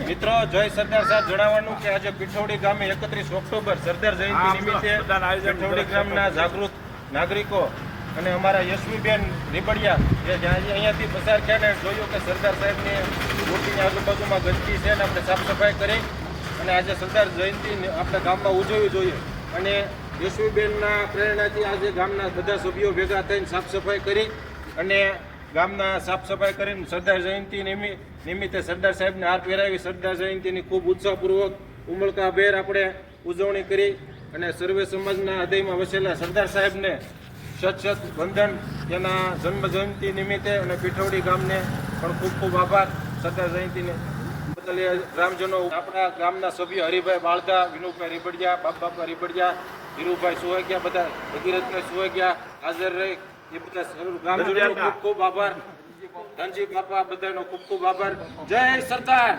મિત્રો જય સરદાર સાહેબ જણાવવાનું કે આજે પીઠોડી ગામે એકત્રીસ ઓક્ટોબર સરદાર જયંતિ નિમિત્તે પીઠોડી ગામના જાગૃત નાગરિકો અને અમારા યશવીબેન રીબડિયા જે અહીંયાથી પસાર થયા ને જોયું કે સરદાર સાહેબની મૂર્તિની આજુબાજુમાં ગંદકી છે અને આપણે સાફ સફાઈ કરી અને આજે સરદાર જયંતિ આપણે ગામમાં ઉજવવી જોઈએ. અને યશવીબેનના પ્રેરણાથી આજે ગામના બધા સભ્યો ભેગા થઈને સાફ સફાઈ કરી અને ગામના સાફ સફાઈ કરીને સરદાર જયંતિ નિમિ- નિમિત્તે સરદાર સાહેબને હાથ પહેરાવી સરદાર જયંતિની ખૂબ ઉત્સાહપૂર્વક ઉમળકાભેર આપણે ઉજવણી કરી અને સર્વે સમાજના હૃદયમાં વસેલા સરદાર સાહેબને સત સત વંદન, તેના જન્મ જયંતિ નિમિત્તે અને પીઠવડી ગામને પણ ખૂબ ખૂબ આભાર. સરદાર જયંતિને ગ્રામજનો, આપણા ગામના સભ્ય હરિભાઈ બાળદા, વિનુભાઈ રીબડિયા બાપ બાપા રીબડિયા, ધીરુભાઈ સુવાગ્યા, બધા ભગીરથભાઈ સુવાગ્યા હાજર રહી. એ બધા ખૂબ ખૂબ આભાર. ધનજી બાપા બધાનો ખૂબ ખૂબ આભાર. જય સરદાર.